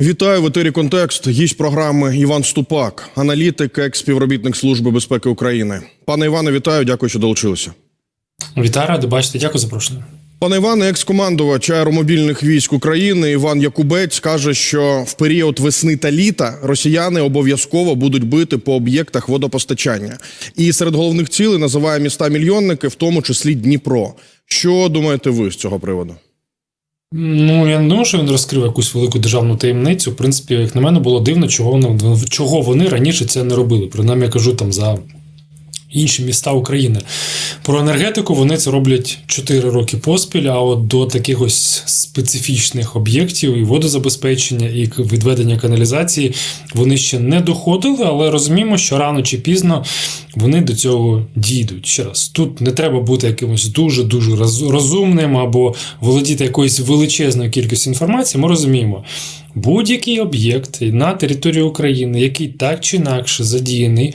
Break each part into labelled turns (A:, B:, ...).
A: Вітаю в етері контекст. Гість програми Іван Ступак, аналітик, екс-співробітник Служби безпеки України. Пане Іване, вітаю, дякую, що долучилися.
B: Вітаю, радий бачити. Дякую за запрошення.
A: Пане Іване, екс-командувач аеромобільних військ України Іван Якубець каже, що в період весни та літа росіяни обов'язково будуть бити по об'єктах водопостачання. І серед головних цілей називає міста мільйонники, в тому числі Дніпро. Що думаєте ви з цього приводу?
B: Ну я не думаю, що він розкрив якусь велику державну таємницю. В принципі, як на мене, було дивно, чого вони чого вони раніше це не робили. Принаймні, я кажу там за. Інші міста України про енергетику вони це роблять 4 роки поспіль. А от до таких ось специфічних об'єктів і водозабезпечення, і відведення каналізації вони ще не доходили, але розуміємо, що рано чи пізно вони до цього дійдуть. Ще раз тут не треба бути якимось дуже дуже розумним або володіти якоюсь величезною кількістю інформації. Ми розуміємо. Будь-який об'єкт на території України, який так чи інакше задіяний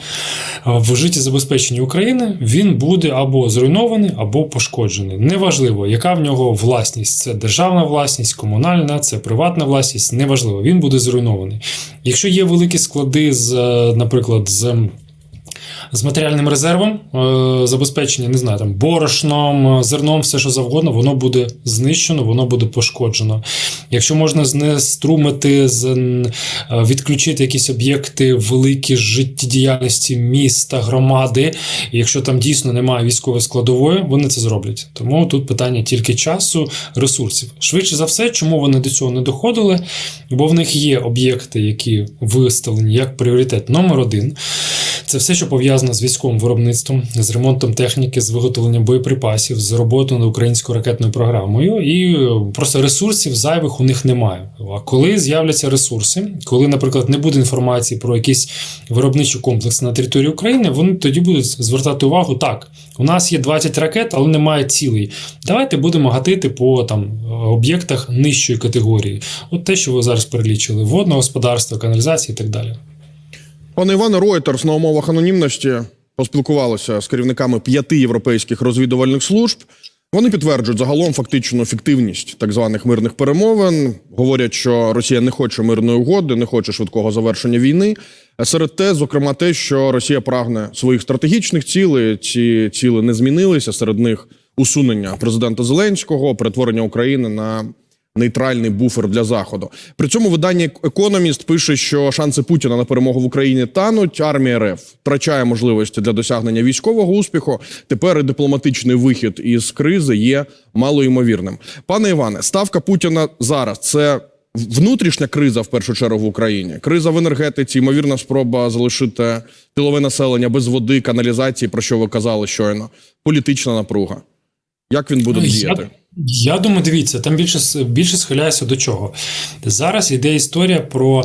B: в життєзабезпеченні України, він буде або зруйнований, або пошкоджений. Неважливо, яка в нього власність це державна власність, комунальна, це приватна власність. Неважливо, він буде зруйнований. Якщо є великі склади з, наприклад, з. З матеріальним резервом е, забезпечення, не знаю, там борошном, зерном, все що завгодно, воно буде знищено, воно буде пошкоджено. Якщо можна знеструмити, е, відключити якісь об'єкти великі життєдіяльності міста, громади, якщо там дійсно немає військової складової, вони це зроблять. Тому тут питання тільки часу, ресурсів. Швидше за все, чому вони до цього не доходили? Бо в них є об'єкти, які виставлені як пріоритет номер один. Це все, що пов'язано з військовим виробництвом, з ремонтом техніки, з виготовленням боєприпасів, з роботою над українською ракетною програмою, і просто ресурсів зайвих у них немає. А коли з'являться ресурси, коли, наприклад, не буде інформації про якісь виробничі комплекси на території України, вони тоді будуть звертати увагу так. У нас є 20 ракет, але немає цілей. Давайте будемо гатити по там об'єктах нижчої категорії. От те, що ви зараз перелічили: водне господарство, каналізація і так далі.
A: Пане Іване, Reuters на умовах анонімності поспілкувалися з керівниками п'яти європейських розвідувальних служб. Вони підтверджують загалом фактичну ефективність так званих мирних перемовин. Говорять, що Росія не хоче мирної угоди, не хоче швидкого завершення війни. Серед те, зокрема, те, що Росія прагне своїх стратегічних цілей. Ці ціли не змінилися. Серед них усунення президента Зеленського, перетворення України на нейтральний буфер для заходу. При цьому видання Економіст пише, що шанси Путіна на перемогу в Україні тануть. Армія РФ втрачає можливості для досягнення військового успіху. Тепер і дипломатичний вихід із кризи є малоймовірним. Пане Іване, ставка Путіна зараз це. Внутрішня криза в першу чергу в Україні, криза в енергетиці, ймовірна спроба залишити тилове населення без води, каналізації, про що ви казали щойно, політична напруга. Як він буде діяти?
B: Я, думаю, дивіться, там більше більше схиляюся до чого. Зараз йде історія про.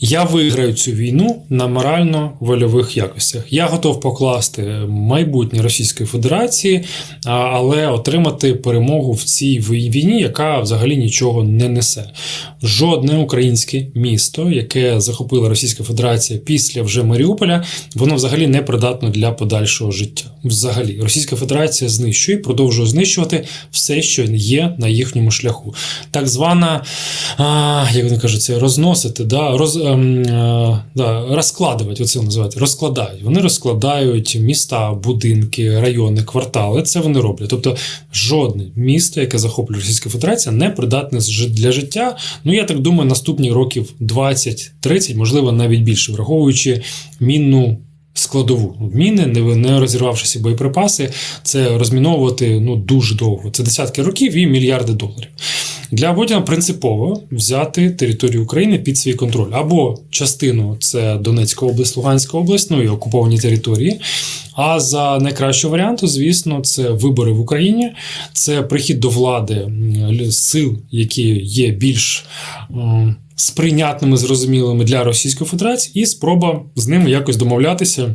B: Я виграю цю війну на морально-вольових якостях. Я готов покласти майбутнє Російської Федерації, але отримати перемогу в цій війні, яка взагалі нічого не несе. Жодне українське місто, яке захопила Російська Федерація після вже Маріуполя, воно взагалі не придатно для подальшого життя. Взагалі, Російська Федерація знищує, продовжує знищувати все, що є на їхньому шляху. Так звана, а, як вони кажуть, це розносити, да, роз, да, розкладувати, оце називають, розкладають. Вони розкладають міста, будинки, райони, квартали. Це вони роблять. Тобто жодне місто, яке захоплює Російська Федерація, не придатне для життя. Ну я так думаю, наступні років 20-30, можливо, навіть більше, враховуючи мінну. Складову міни, не не розірвавшися боєприпаси, це розміновувати ну дуже довго. Це десятки років і мільярди доларів. Для Путіна принципово взяти територію України під свій контроль або частину це Донецька область, Луганська область, ну і окуповані території. А за найкращого варіанту, звісно, це вибори в Україні, це прихід до влади сил, які є більш сприйнятними, зрозумілими для Російської Федерації, і спроба з ними якось домовлятися.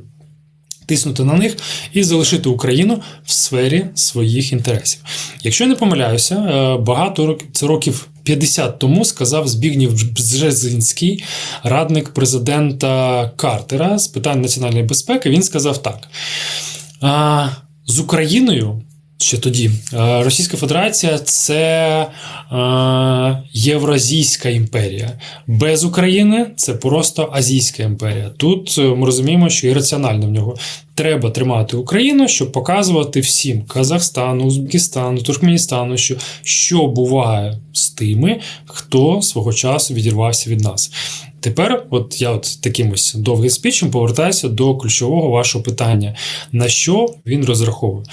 B: Тиснути на них і залишити Україну в сфері своїх інтересів. Якщо я не помиляюся, багато років це років 50 тому сказав Збігнів Бжезинський, радник президента Картера з питань національної безпеки. Він сказав так: з Україною ще тоді. Е, Російська Федерація це е, Євразійська імперія. Без України це просто Азійська імперія. Тут е, ми розуміємо, що ірраціонально в нього треба тримати Україну, щоб показувати всім Казахстану, Узбекистану, Туркменістану, що, що буває з тими, хто свого часу відірвався від нас. Тепер, от я от таким ось довгим спічем повертаюся до ключового вашого питання: на що він розраховує?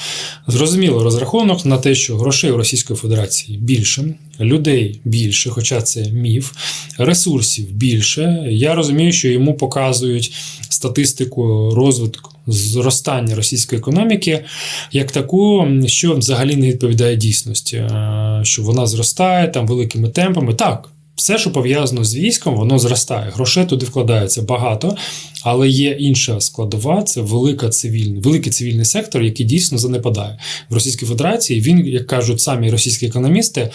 B: Зрозуміло, розрахунок на те, що грошей у Російської Федерації більше, людей більше, хоча це міф, ресурсів більше. Я розумію, що йому показують статистику розвитку зростання російської економіки як таку, що взагалі не відповідає дійсності, Е, що вона зростає там великими темпами. Так. Все, що пов'язано з військом, воно зростає. Грошей туди вкладається багато, але є інша складова це велика цивільний, великий цивільний сектор, який дійсно занепадає в Російській Федерації. Він, як кажуть самі російські економісти,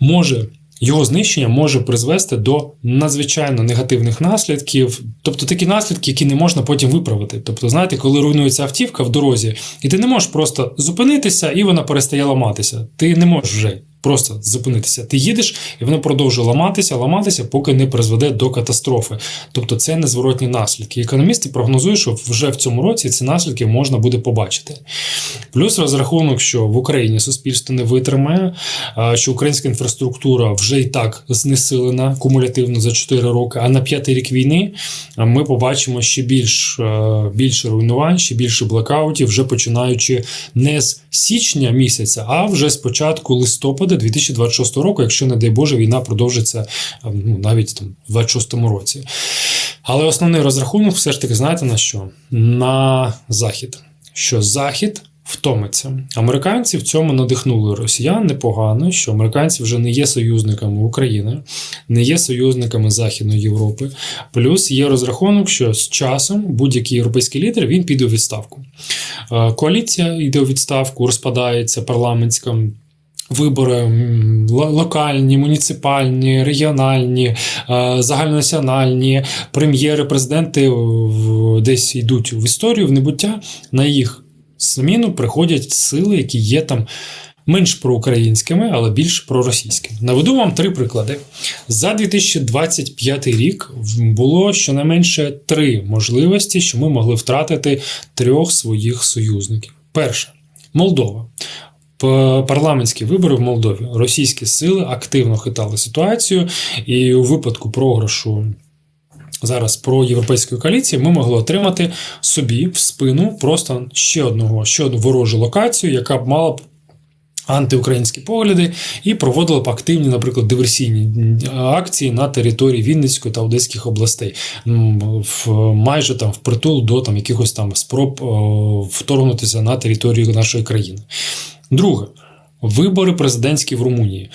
B: може. Його знищення може призвести до надзвичайно негативних наслідків, тобто такі наслідки, які не можна потім виправити. Тобто, знаєте, коли руйнується автівка в дорозі, і ти не можеш просто зупинитися, і вона перестає ламатися. Ти не можеш вже просто зупинитися. Ти їдеш, і воно продовжує ламатися, ламатися, поки не призведе до катастрофи. Тобто це незворотні наслідки. Економісти прогнозують, що вже в цьому році ці наслідки можна буде побачити. Плюс розрахунок, що в Україні суспільство не витримає, що українська інфраструктура вже і так знесилена кумулятивно за 4 роки. А на п'ятий рік війни ми побачимо ще більш більше руйнувань, ще більше блекаутів, вже починаючи не з січня місяця, а вже з початку листопада 2026 року, якщо не дай Боже, війна продовжиться ну, навіть там в 26 році. Але основний розрахунок все ж таки знаєте на що? На захід. Що захід втомиться. Американці в цьому надихнули росіян непогано, що американці вже не є союзниками України, не є союзниками Західної Європи. Плюс є розрахунок, що з часом будь-який європейський лідер він піде у відставку. Е, Коаліція йде у відставку, розпадається парламентська. Вибори локальні, муніципальні, регіональні, е, загальнонаціональні, прем'єри, президенти десь йдуть в історію, в небуття. На їх зміну приходять сили, які є там менш проукраїнськими, але більш проросійськими. Наведу вам три приклади. За 2025 рік було щонайменше три можливості, що ми могли втратити трьох своїх союзників. Перше Молдова. Парламентські вибори в Молдові російські сили активно хитали ситуацію, і у випадку програшу зараз про європейської коаліції ми могли отримати собі в спину просто ще одного, ще одну ворожу локацію, яка б мала б. Антиукраїнські погляди і проводила б активні, наприклад, диверсійні акції на території Вінницької та Одеських областей, в майже там впритул до там якихось там спроб вторгнутися на територію нашої країни. Друге. Вибори президентські в Румунії.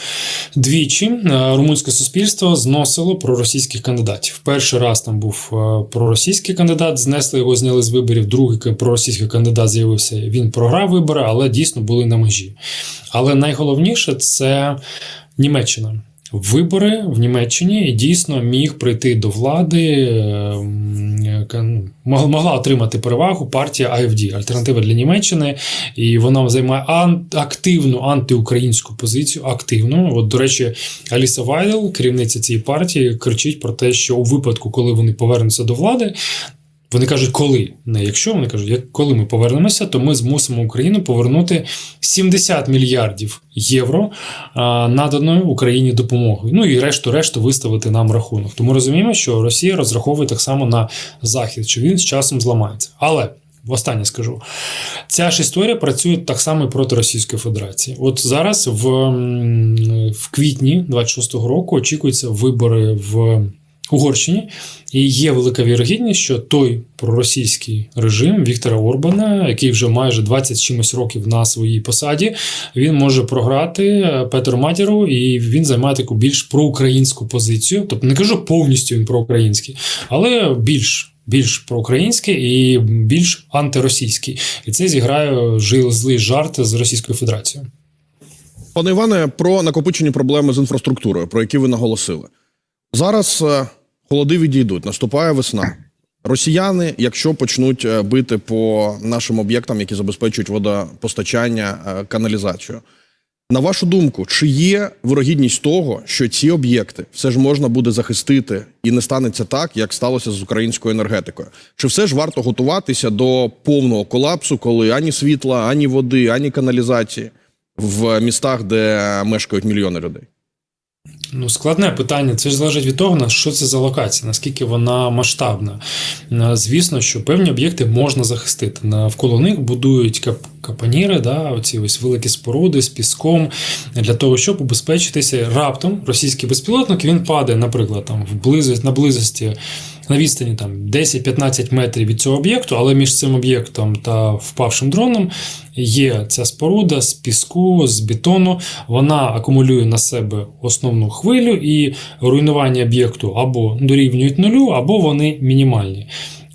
B: Двічі е, румунське суспільство зносило проросійських кандидатів. Перший раз там був е, проросійський кандидат, знесли його, зняли з виборів. Другий проросійський кандидат з'явився. Він програв вибори, але дійсно були на межі. Але найголовніше це Німеччина. Вибори в Німеччині дійсно міг прийти до влади, ну, могла отримати перевагу партія АФД, альтернатива для Німеччини, і вона займає активну антиукраїнську позицію. Активну. От, до речі, Аліса Вайдел, керівниця цієї партії, кричить про те, що у випадку, коли вони повернуться до влади. Вони кажуть, коли не якщо вони кажуть, як коли ми повернемося, то ми змусимо Україну повернути 70 мільярдів євро наданої Україні допомогою. Ну і решту решту виставити нам рахунок. Тому розуміємо, що Росія розраховує так само на захід, що він з часом зламається. Але останнє скажу, ця ж історія працює так само і проти Російської Федерації. От зараз в, в квітні 26-го року очікуються вибори в. Угорщині і є велика вірогідність, що той проросійський режим Віктора Орбана, який вже майже 20 чимось років на своїй посаді, він може програти е, Петру Матіру, і він займає таку більш проукраїнську позицію. Тобто не кажу повністю він проукраїнський, але більш. Більш проукраїнський і більш антиросійський, і це зіграє злий жарт з Російською Федерацією.
A: Пане Іване, про накопичені проблеми з інфраструктурою, про які ви наголосили. Зараз е, холоди відійдуть, наступає весна. Росіяни, якщо почнуть е, бити по нашим об'єктам, які забезпечують водопостачання, е, каналізацію. На вашу думку, чи є вирогідність того, що ці об'єкти все ж можна буде захистити і не станеться так, як сталося з українською енергетикою? Чи все ж варто готуватися до повного колапсу, коли ані світла, ані води, ані каналізації в містах, де мешкають мільйони людей?
B: Ну, складне питання. Це ж залежить від того, на що це за локація, наскільки вона масштабна. Е, Звісно, що певні об'єкти можна захистити. Навколо них будують кап- капаніри, да, оці ось великі споруди з піском для того, щоб убезпечитися. Раптом російський безпілотник він падає, наприклад, там в близості, на близості. На відстані там 10-15 метрів від цього об'єкту, але між цим об'єктом та впавшим дроном є ця споруда з піску, з бетону. Вона акумулює на себе основну хвилю, і руйнування об'єкту або дорівнюють нулю, або вони мінімальні.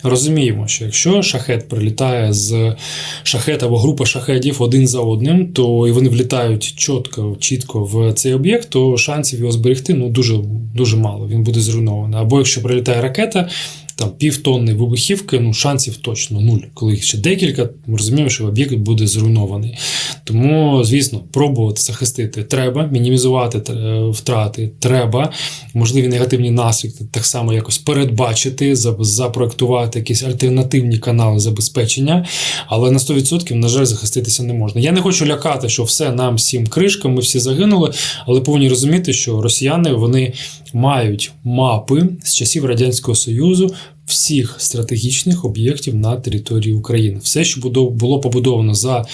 B: Розуміємо, що якщо шахет прилітає з шахет або група шахедів один за одним, то і вони влітають чітко, чітко в цей об'єкт, то шансів його зберегти ну дуже, дуже мало. Він буде зруйнований. Або якщо прилітає ракета, там півтонни вибухівки, ну шансів точно нуль. Коли їх ще декілька, ми розуміємо, що об'єкт буде зруйнований. Тому, звісно, пробувати захистити треба, мінімізувати е, втрати треба, можливі негативні наслідки так само якось передбачити, за- запроектувати якісь альтернативні канали забезпечення, але на 100%, на жаль, захиститися не можна. Я не хочу лякати, що все нам всім кришкам, ми всі загинули, але повинні розуміти, що росіяни вони мають мапи з часів Радянського Союзу всіх стратегічних об'єктів на території України. Все, що було побудовано за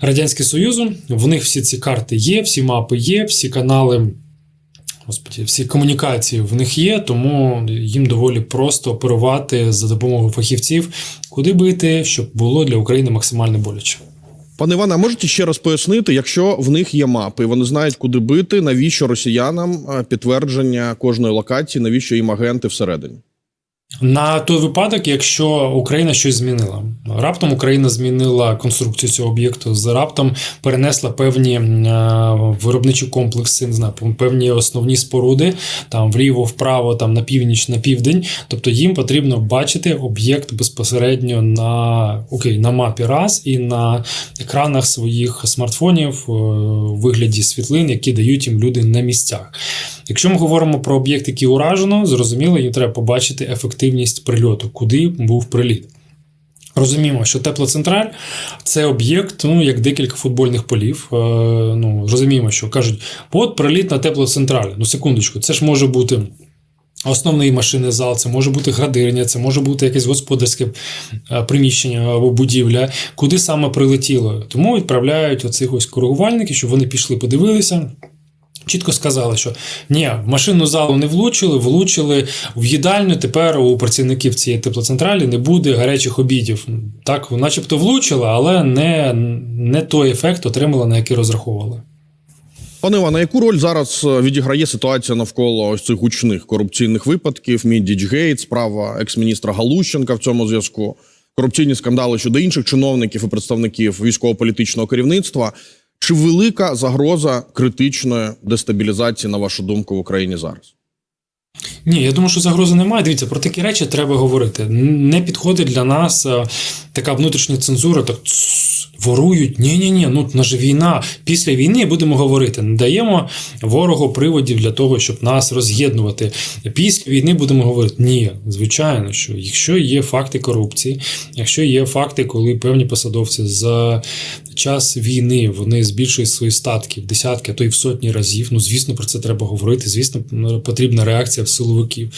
B: Радянським Союзом, в них всі ці карти є, всі мапи є, всі канали. Господі, всі комунікації в них є, тому їм доволі просто оперувати за допомогою фахівців, куди бити, щоб було для України максимально боляче.
A: Пане Іване, а можете ще раз пояснити, якщо в них є мапи, вони знають, куди бити, навіщо росіянам е, підтвердження кожної локації, навіщо їм агенти всередині?
B: На той випадок, якщо Україна щось змінила, раптом Україна змінила конструкцію цього об'єкту, раптом перенесла певні е, виробничі комплекси, не знаю, певні основні споруди там вліво, вправо, там на північ, на південь. Тобто їм потрібно бачити об'єкт безпосередньо на окей, на мапі раз і на екранах своїх смартфонів е, у вигляді світлин, які дають їм люди на місцях. Якщо ми говоримо про об'єкт, який уражено, зрозуміло, їм треба побачити ефективність прильоту, куди був приліт. Розуміємо, що теплоцентраль це об'єкт, ну як декілька футбольних полів. Е, ну розуміємо, що кажуть, от приліт на теплоцентраль. Ну секундочку, це ж може бути. Основний машинний зал, це може бути градирня, це може бути якесь господарське е, приміщення або будівля, куди саме прилетіло. Тому відправляють оцих ось коригувальників, щоб вони пішли, подивилися. Чітко сказали, що ні, в машинну залу не влучили, влучили в їдальню. Тепер у працівників цієї теплоцентралі не буде гарячих обідів. Так, начебто влучила, але не, не той ефект отримала, на який розраховували.
A: Пане Іване, яку роль зараз е, відіграє ситуація навколо ось цих гучних корупційних випадків? Мідічгейт, справа екс-міністра Галущенка в цьому зв'язку, корупційні скандали щодо інших чиновників і представників військово-політичного керівництва. Чи велика загроза критичної дестабілізації, на вашу думку, в Україні зараз?
B: Ні, я думаю, що загрози немає. Дивіться, про такі речі треба говорити. Не підходить для нас е, така внутрішня цензура, так «Тсс, ворують. Ні, ні, ні, ну на ж війна. Після війни будемо говорити. Не даємо ворогу приводів для того, щоб нас роз'єднувати. Після війни будемо говорити. Ні, звичайно, що якщо є факти корупції, якщо є факти, коли певні посадовці за час війни вони збільшують свої статки в десятки, а то й в сотні разів. Ну, звісно, про це треба говорити. Звісно, потрібна реакція в силовиків.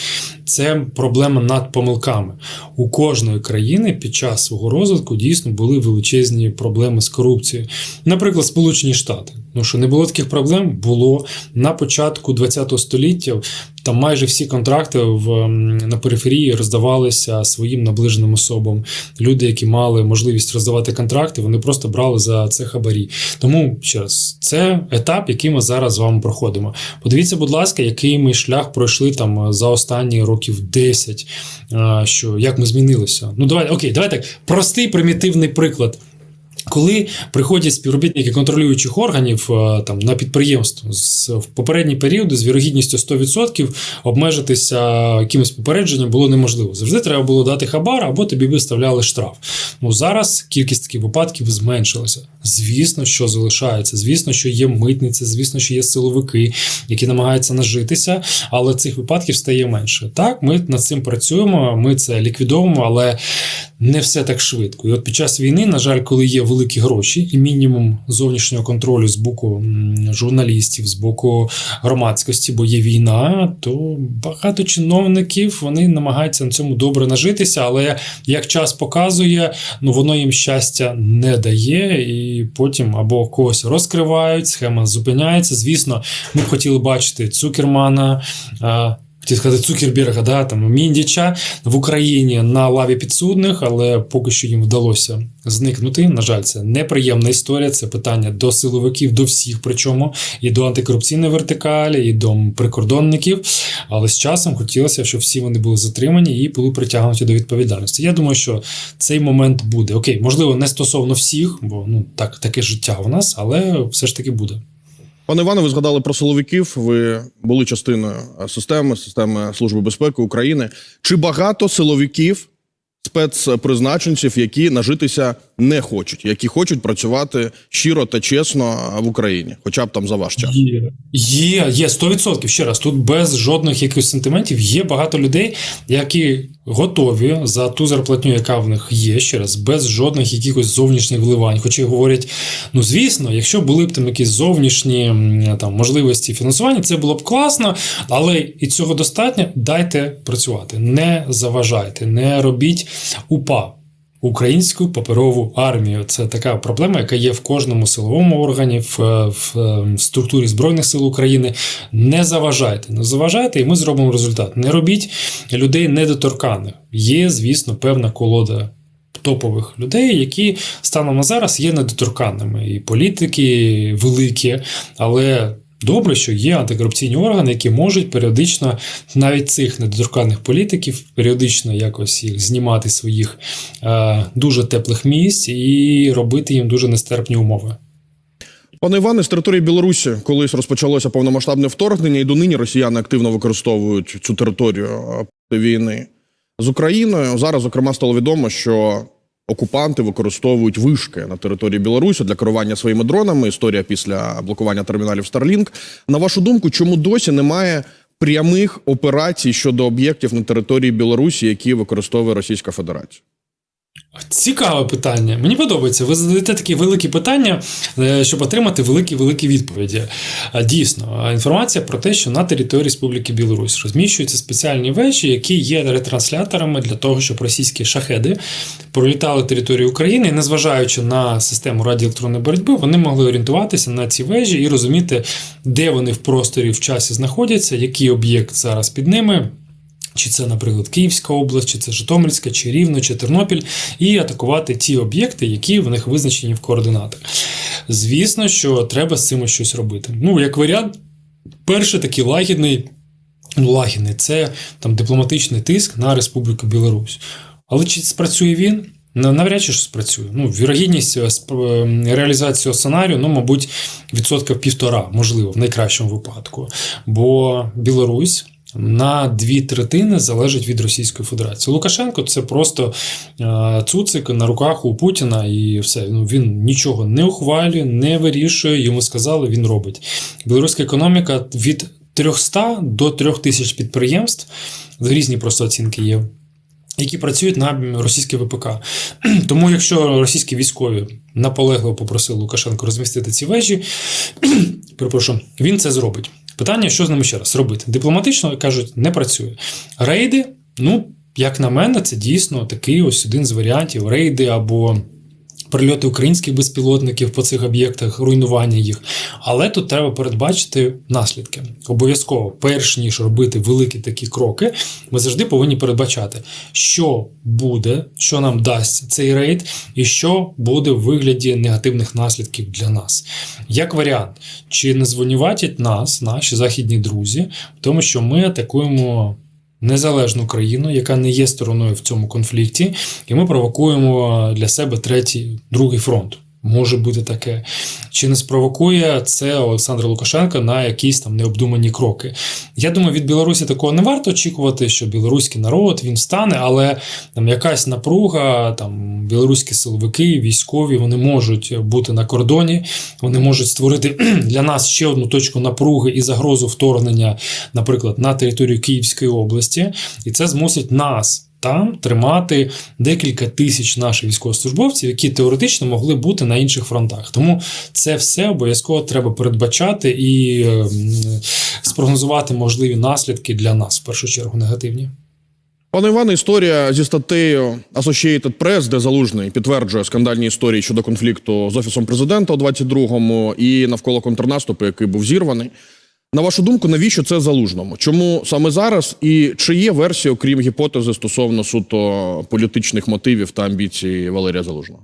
B: Це проблема над помилками. У кожної країни під час свого розвитку дійсно були величезні проблеми з корупцією. Наприклад, Сполучені Штати. Ну що не було таких проблем, було на початку ХХ століття. Там майже всі контракти в, на периферії роздавалися своїм наближеним особам. Люди, які мали можливість роздавати контракти, вони просто брали за це хабарі. Тому ще раз, це етап, який ми зараз з вами проходимо. Подивіться, будь ласка, який ми шлях пройшли там за останні років 10, що як ми змінилися. Ну давай, окей, давай так. Простий примітивний приклад. Коли приходять співробітники контролюючих органів е, там на підприємство з в попередні періоди з вірогідністю 100% обмежитися якимось попередженням було неможливо. Завжди треба було дати хабар або тобі виставляли штраф. Ну зараз кількість таких випадків зменшилася. Звісно, що залишається. Звісно, що є митниці, звісно, що є силовики, які намагаються нажитися, але цих випадків стає менше. Так, ми над цим працюємо, ми це ліквідовуємо, але не все так швидко. І от під час війни, на жаль, коли є великі гроші і мінімум зовнішнього контролю з боку журналістів, з боку громадськості, бо є війна, то багато чиновників вони намагаються на цьому добре нажитися, але як час показує, ну воно їм щастя не дає, і потім або когось розкривають, схема зупиняється. Звісно, ми б хотіли бачити Цукермана. Хотів сказати Цукерберга, да, там Міндіча в Україні на лаві підсудних, але поки що їм вдалося зникнути. На жаль, це неприємна історія. Це питання до силовиків, до всіх, причому і до антикорупційної вертикалі, і до прикордонників. Але з часом хотілося, щоб всі вони були затримані і були притягнуті до відповідальності. Я думаю, що цей момент буде. Окей, можливо, не стосовно всіх, бо ну так таке життя у нас, але все ж таки буде.
A: Пане Іване, ви згадали про силовиків. Ви були частиною системи, системи Служби безпеки України. Чи багато силовиків, спецпризначенців, які нажитися не хочуть, які хочуть працювати щиро та чесно в Україні, хоча б там за ваш час?
B: Є, є, є 100%. Ще раз, тут без жодних якихось сентиментів є багато людей, які готові за ту зарплатню, яка в них є, ще раз, без жодних якихось зовнішніх вливань. Хоча говорять, ну звісно, якщо були б там якісь зовнішні там можливості фінансування, це було б класно, але і цього достатньо. Дайте працювати, не заважайте, не робіть упа. Українську паперову армію це така проблема, яка є в кожному силовому органі, в, в, в структурі збройних сил України. Не заважайте, не заважайте, і ми зробимо результат. Не робіть людей недоторканих. Є, звісно, певна колода топових людей, які станом на зараз є недоторканними. І політики великі, але. Добре, що є антикорупційні органи, які можуть періодично навіть цих недоторканих політиків періодично якось їх знімати своїх е, дуже теплих місць і робити їм дуже нестерпні умови.
A: Пане Іване, з території Білорусі колись розпочалося повномасштабне вторгнення, і донині росіяни активно використовують цю територію проти війни з Україною. Зараз, зокрема, стало відомо, що окупанти використовують вишки на території Білорусі для керування своїми дронами. Історія після блокування терміналів Starlink. На вашу думку, чому досі немає прямих операцій щодо об'єктів на території Білорусі, які використовує Російська Федерація?
B: Цікаве питання. Мені подобається. Ви задаєте такі великі питання, е, щоб отримати великі-великі відповіді. Дійсно, інформація про те, що на території Республіки Білорусь розміщуються спеціальні вежі, які є ретрансляторами для того, щоб російські шахеди пролітали територію України, і незважаючи на систему радіоелектронної боротьби, вони могли орієнтуватися на ці вежі і розуміти, де вони в просторі в часі знаходяться, який об'єкт зараз під ними. Чи це, наприклад, Київська область, чи це Житомирська, чи Рівно, чи Тернопіль, і атакувати ті об'єкти, які в них визначені в координатах. Звісно, що треба з цим щось робити. Ну, як варіант, перший такий лагідний, ну, лагідний це там дипломатичний тиск на Республіку Білорусь. Але чи спрацює він? Навряд чи що спрацює. Ну, вірогідність е, е, реалізації сценарію, ну, мабуть, відсотка півтора, можливо, в найкращому випадку. Бо Білорусь на дві третини залежить від Російської Федерації. Лукашенко це просто е, цуцик на руках у Путіна, і все. Ну, він нічого не ухвалює, не вирішує. Йому сказали, він робить. Білоруська економіка від 300 до 3000 підприємств, різні просто оцінки є які працюють на російське ВПК. Тому, якщо російські військові наполегливо попросили Лукашенко розмістити ці вежі, перепрошую, він це зробить. Питання, що з ними ще раз робити? Дипломатично кажуть, не працює. Рейди, ну, як на мене, це дійсно такий ось один з варіантів: рейди або. Прильоти українських безпілотників по цих об'єктах, руйнування їх. Але тут треба передбачити наслідки. Обов'язково, перш ніж робити великі такі кроки, ми завжди повинні передбачати, що буде, що нам дасть цей рейд, і що буде в вигляді негативних наслідків для нас. Як варіант, чи не звинуватять нас, наші західні друзі, в тому, що ми атакуємо незалежну країну, яка не є стороною в цьому конфлікті, і ми провокуємо для себе третій, другий фронт. Може бути таке. Чи не спровокує це Олександр Лукашенко на якісь там необдумані кроки? Я думаю, від Білорусі такого не варто очікувати, що білоруський народ він встане, але там якась напруга, там білоруські силовики, військові, вони можуть бути на кордоні, вони можуть створити для нас ще одну точку напруги і загрозу вторгнення, наприклад, на територію Київської області, і це змусить нас. Там тримати декілька тисяч наших військовослужбовців, які теоретично могли бути на інших фронтах. Тому це все обов'язково треба передбачати і е, спрогнозувати можливі наслідки для нас в першу чергу негативні.
A: Пане Іване, історія зі статтею Associated Press, де Залужний підтверджує скандальні історії щодо конфлікту з офісом президента у 22-му і навколо контрнаступу, який був зірваний. На вашу думку, навіщо це залужному? Чому саме зараз? І чи є версія, окрім гіпотези стосовно суто політичних мотивів та амбіцій Валерія Залужного?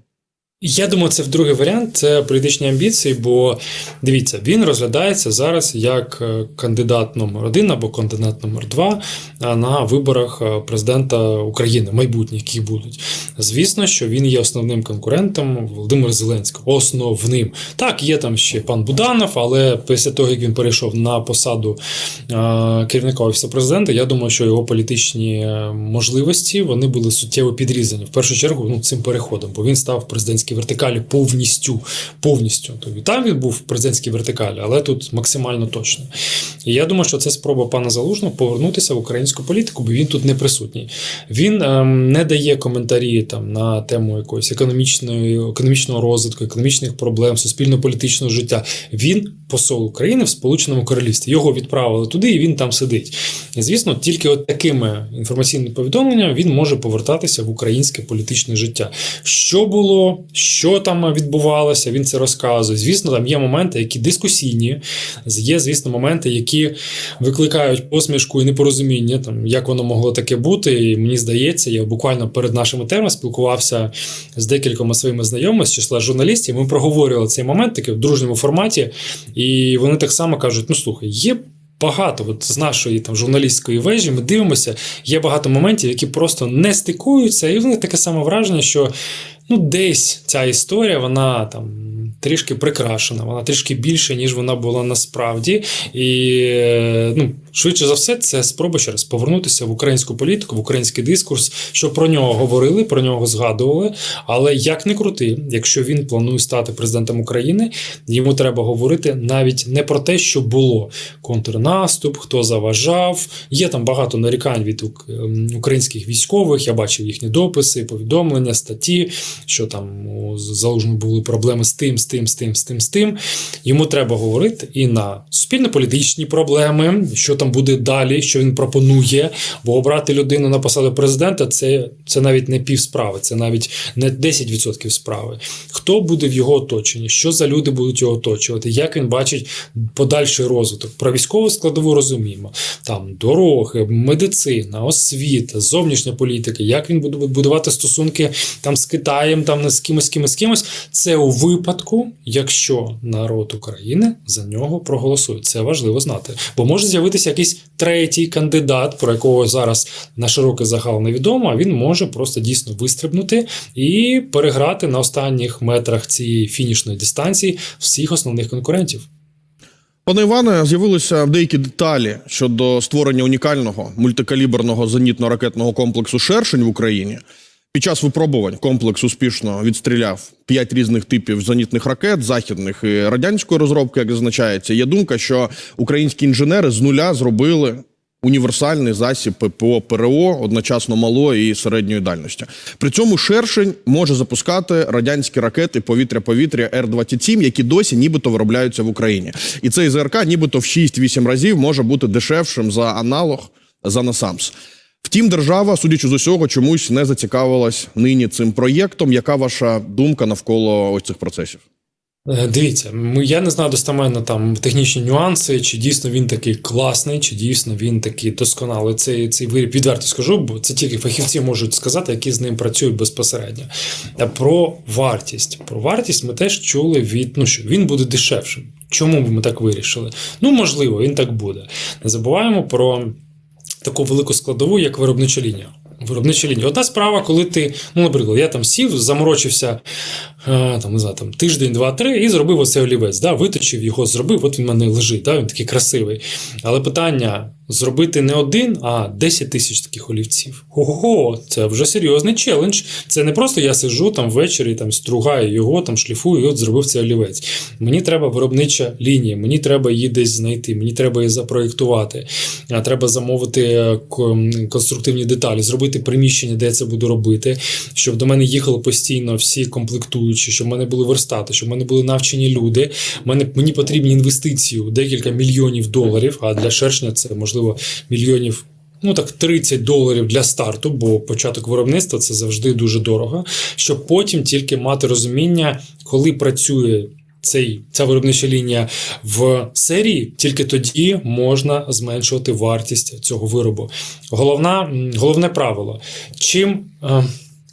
B: Я думаю, це в другий варіант це політичні амбіції, бо дивіться, він розглядається зараз як е, кандидат номер один або кандидат номер два на виборах е, президента України, майбутніх, які будуть. Звісно, що він є основним конкурентом Володимира Зеленського. Основним. Так, є там ще пан Буданов, але після того, як він перейшов на посаду е, керівника офісу президента, я думаю, що його політичні можливості вони були суттєво підрізані. В першу чергу, ну цим переходом, бо він став в президентській вертикалі повністю. Повністю. Тобто і там він був в президентській вертикалі, але тут максимально точно. І я думаю, що це спроба пана Залужного повернутися в українську політику, бо він тут не присутній. Він ем, не дає коментарі там на тему якоїсь економічної, економічного розвитку, економічних проблем, суспільно-політичного життя. Він посол України в Сполученому Королівстві. Його відправили туди, і він там сидить. І звісно, тільки от такими інформаційними повідомленнями він може повертатися в українське політичне життя. Що було, що там відбувалося, він це розказує. Звісно, там є моменти, які дискусійні, є, звісно, моменти, які викликають посмішку і непорозуміння, там як воно могло таке бути. І мені здається, я буквально перед нашими темами спілкувався з декількома своїми знайомими з числа журналістів. Ми проговорювали цей момент таки в дружньому форматі, і вони так само кажуть: ну слухай, є. Багато от з нашої там журналістської вежі ми дивимося, є багато моментів, які просто не стикуються, і в них таке саме враження, що ну десь ця історія, вона там трішки прикрашена, вона трішки більше, ніж вона була насправді. І е, ну, швидше за все, це спроба ще раз повернутися в українську політику, в український дискурс, що про нього говорили, про нього згадували. Але як не крути, якщо він планує стати президентом України, йому треба говорити навіть не про те, що було контрнаступ, хто заважав. Є там багато нарікань від ем, українських військових. Я бачив їхні дописи, повідомлення, статті, що там у залужно були проблеми з тим, з тим, з тим, з тим, з тим. Йому треба говорити і на суспільно-політичні проблеми, що там буде далі, що він пропонує. Бо обрати людину на посаду президента це, це навіть не пів справи, це навіть не 10% справи. Хто буде в його оточенні? Що за люди будуть його оточувати? Як він бачить подальший розвиток? Про військову складову розуміємо. Там дороги, медицина, освіта, зовнішня політика, як він буде будувати стосунки там з Китаєм, там з кимось, з кимось, з кимось. Це у випадку, якщо народ України за нього проголосує. Це важливо знати. Бо може з'явитися якийсь третій кандидат, про якого зараз на широкий загал невідомо, він може просто дійсно вистрибнути і переграти на останніх метрах цієї фінішної дистанції всіх основних конкурентів.
A: Пане Іване, з'явилися деякі деталі щодо створення унікального мультикаліберного зенітно-ракетного комплексу Шершень в Україні. Під час випробувань комплекс успішно відстріляв п'ять різних типів зенітних ракет, західних і радянської розробки, як зазначається. Є думка, що українські інженери з нуля зробили універсальний засіб ППО ПРО одночасно малої і середньої дальності. При цьому шершень може запускати радянські ракети повітря-повітря Р-27, які досі нібито виробляються в Україні. І цей ЗРК нібито в 6-8 разів може бути дешевшим за аналог за насамс. Втім, держава, судячи з усього, чомусь не зацікавилась нині цим проєктом. Яка ваша думка навколо ось цих процесів?
B: Е, Дивіться, я не знаю достеменно там технічні нюанси, чи дійсно він такий класний, чи дійсно він такий досконалий. Цей, цей виріб відверто скажу, бо це тільки фахівці можуть сказати, які з ним працюють безпосередньо. Та про вартість. Про вартість ми теж чули від ну що він буде дешевшим. Чому ми так вирішили? Ну, можливо, він так буде. Не забуваємо про таку велику складову, як виробнича лінія. Виробнича лінія. Одна справа, коли ти, ну, наприклад, я там сів, заморочився, там, не знаю, там, тиждень, два-три, і зробив оцей олівець. Да? Виточив його, зробив, от він в мене лежить, да? він такий красивий. Але питання: зробити не один, а 10 тисяч таких олівців. Ого, це вже серйозний челендж. Це не просто я сиджу там ввечері, там стругаю його, там шліфую, і от зробив цей олівець. Мені треба виробнича лінія, мені треба її десь знайти, мені треба її запроєктувати. Треба замовити е, конструктивні деталі, зробити приміщення, де це буду робити, щоб до мене їхали постійно всі комплектуючі, щоб в мене були верстати, щоб в мене були навчені люди. Мене, мені потрібні інвестиції у декілька мільйонів доларів, а для шершня це можливо мільйонів. Ну так 30 доларів для старту, бо початок виробництва це завжди дуже дорого. Щоб потім тільки мати розуміння, коли працює цей, ця виробнича лінія в серії, тільки тоді можна зменшувати вартість цього виробу. Головна, головне правило: чим. е,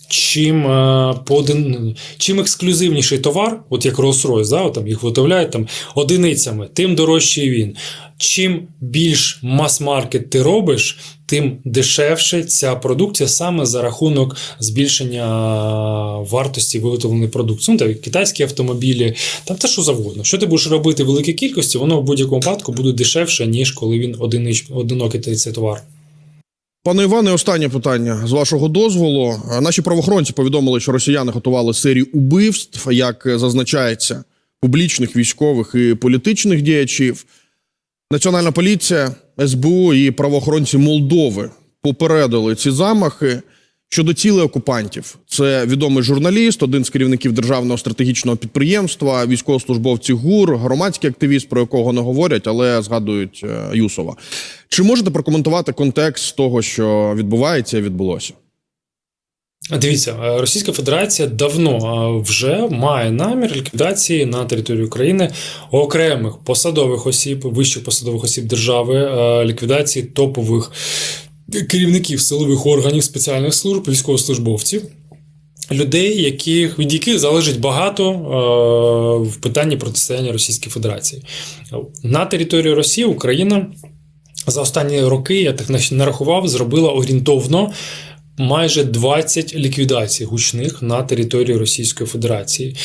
B: Чим, е, поодин... чим ексклюзивніший товар, от як Rolls-Royce, да, там їх виготовляють там одиницями, тим дорожчий він. Чим більш мас-маркет ти робиш, тим дешевше ця продукція саме за рахунок збільшення вартості виготовленої продукції. Ну, так, китайські автомобілі, там те, що завгодно. Що ти будеш робити в великій кількості, воно в будь-якому випадку буде дешевше, ніж коли він одинич... одинокий цей товар.
A: Пане Іване, останнє питання з вашого дозволу. Е, Наші правоохоронці повідомили, що росіяни готували серію убивств, як зазначається, публічних військових і політичних діячів. Національна поліція, СБУ і правоохоронці Молдови попередили ці замахи щодо цілей окупантів. Це відомий журналіст, один з керівників державного стратегічного підприємства, військовослужбовці ГУР, громадський активіст, про якого не говорять, але згадують е, Юсова. Чи можете прокоментувати контекст того, що відбувається і відбулося?
B: Дивіться, е, Російська Федерація давно е, вже має намір ліквідації на території України окремих посадових осіб, вищих посадових осіб держави, ліквідації топових керівників силових органів спеціальних служб, військовослужбовців. Людей, яких, від яких залежить багато е, в питанні протистояння Російської Федерації. На території Росії Україна за останні роки, я так нарахував, зробила орієнтовно майже 20 ліквідацій гучних на території Російської Федерації.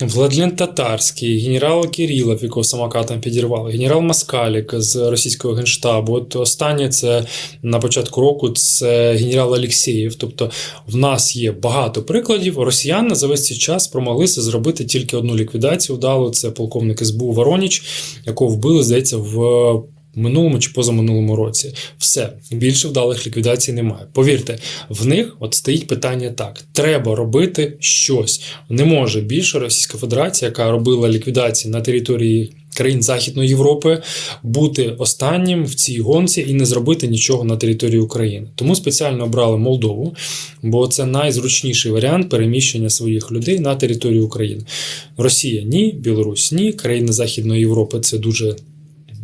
B: Владлен Татарський, генерал Кирилов, якого самокатом підірвали, генерал Маскалік з російського генштабу. От останнє це на початку року це генерал Алексєєв. Тобто в нас є багато прикладів. Росіяни за весь цей час промоглися зробити тільки одну ліквідацію. Вдало це полковник СБУ Вороніч, якого вбили, здається, в минулому чи позаминулому році. Все більше вдалих ліквідацій немає. Повірте, в них от стоїть питання так: треба робити щось. Не може більше Російська Федерація, яка робила ліквідації на території. Країн Західної Європи бути останнім в цій гонці і не зробити нічого на території України. Тому спеціально обрали Молдову, бо це найзручніший варіант переміщення своїх людей на територію України. Росія ні, Білорусь ні, країни Західної Європи це дуже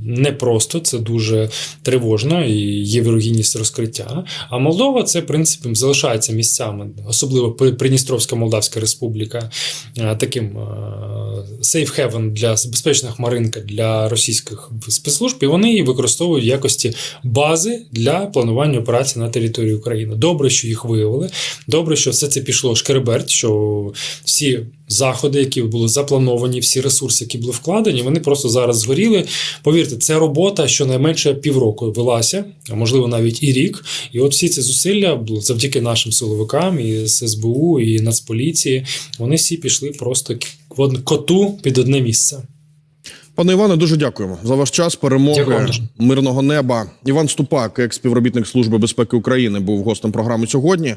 B: непросто, це дуже тривожно і є вірогідність розкриття. А Молдова це, в принципі, залишається місцями, особливо Придністровська Молдавська Республіка, е, таким е, safe haven для безпечна хмаринка для російських спецслужб, і вони її використовують в якості бази для планування операцій на території України. Добре, що їх виявили. Добре, що все це пішло шкереберть, що всі. Заходи, які були заплановані, всі ресурси, які були вкладені, вони просто зараз згоріли. Повірте, це робота щонайменше півроку велася, а можливо навіть і рік. І от всі ці зусилля завдяки нашим силовикам і з СБУ, і Нацполіції, вони всі пішли просто коту під одне місце.
A: Пане Іване, дуже дякуємо за ваш час. Перемоги мирного неба. Іван Ступак, екс-співробітник Служби безпеки України, був гостем програми сьогодні.